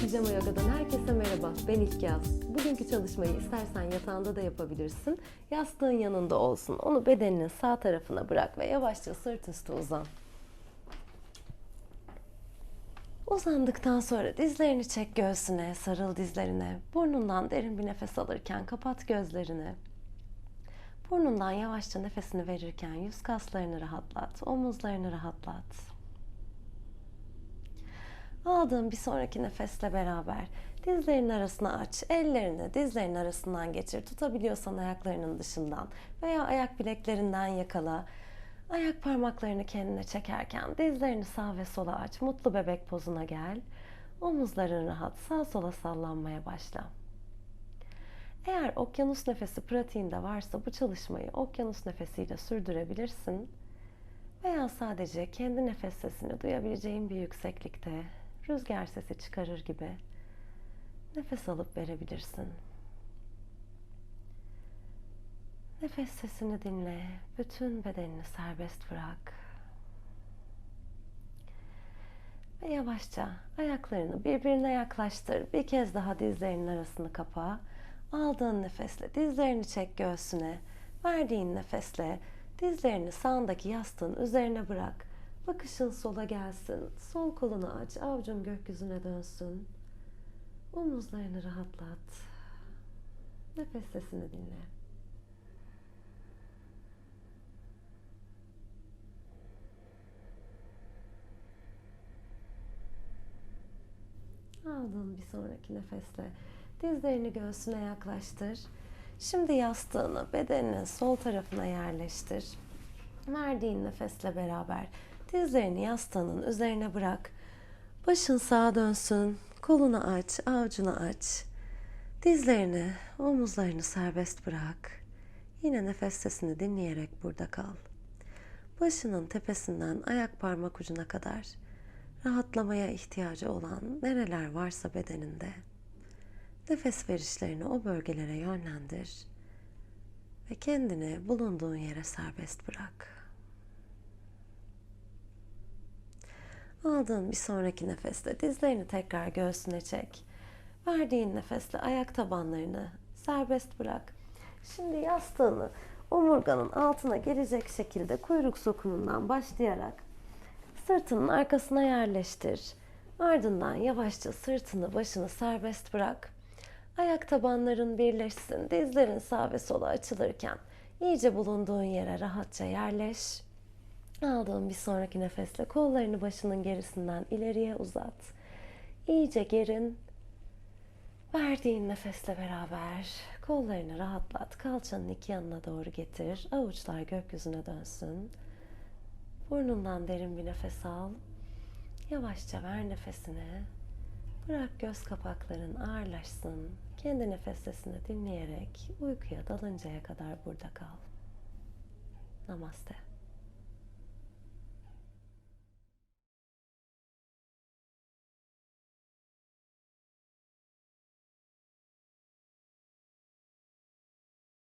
Pijama Yoga'dan herkese merhaba. Ben İlk Yaz. Bugünkü çalışmayı istersen yatağında da yapabilirsin. Yastığın yanında olsun. Onu bedeninin sağ tarafına bırak ve yavaşça sırt üstü uzan. Uzandıktan sonra dizlerini çek göğsüne, sarıl dizlerine. Burnundan derin bir nefes alırken kapat gözlerini. Burnundan yavaşça nefesini verirken yüz kaslarını rahatlat, omuzlarını rahatlat. Aldığın bir sonraki nefesle beraber dizlerin arasına aç. Ellerini dizlerin arasından geçir. Tutabiliyorsan ayaklarının dışından veya ayak bileklerinden yakala. Ayak parmaklarını kendine çekerken dizlerini sağ ve sola aç. Mutlu bebek pozuna gel. Omuzların rahat. Sağ sola sallanmaya başla. Eğer okyanus nefesi pratiğinde varsa bu çalışmayı okyanus nefesiyle sürdürebilirsin. Veya sadece kendi nefes sesini duyabileceğin bir yükseklikte rüzgar sesi çıkarır gibi nefes alıp verebilirsin. Nefes sesini dinle. Bütün bedenini serbest bırak. Ve yavaşça ayaklarını birbirine yaklaştır. Bir kez daha dizlerinin arasını kapa. Aldığın nefesle dizlerini çek göğsüne. Verdiğin nefesle dizlerini sağındaki yastığın üzerine bırak. Bakışın sola gelsin. Sol kolunu aç. Avucun gökyüzüne dönsün. Omuzlarını rahatlat. Nefes sesini dinle. Aldığın bir sonraki nefesle dizlerini göğsüne yaklaştır. Şimdi yastığını bedeninin sol tarafına yerleştir. Verdiğin nefesle beraber dizlerini yastığının üzerine bırak. Başın sağa dönsün. Kolunu aç, avucunu aç. Dizlerini, omuzlarını serbest bırak. Yine nefes sesini dinleyerek burada kal. Başının tepesinden ayak parmak ucuna kadar rahatlamaya ihtiyacı olan nereler varsa bedeninde nefes verişlerini o bölgelere yönlendir ve kendini bulunduğun yere serbest bırak. Aldığın bir sonraki nefeste dizlerini tekrar göğsüne çek. Verdiğin nefesle ayak tabanlarını serbest bırak. Şimdi yastığını omurganın altına gelecek şekilde kuyruk sokumundan başlayarak sırtının arkasına yerleştir. Ardından yavaşça sırtını, başını serbest bırak. Ayak tabanların birleşsin. Dizlerin sağ ve sola açılırken iyice bulunduğun yere rahatça yerleş. Aldığın bir sonraki nefesle kollarını başının gerisinden ileriye uzat. İyice gerin. Verdiğin nefesle beraber kollarını rahatlat. Kalçanın iki yanına doğru getir. Avuçlar gökyüzüne dönsün. Burnundan derin bir nefes al. Yavaşça ver nefesini. Bırak göz kapakların ağırlaşsın. Kendi nefes sesini dinleyerek uykuya dalıncaya kadar burada kal. Namaste.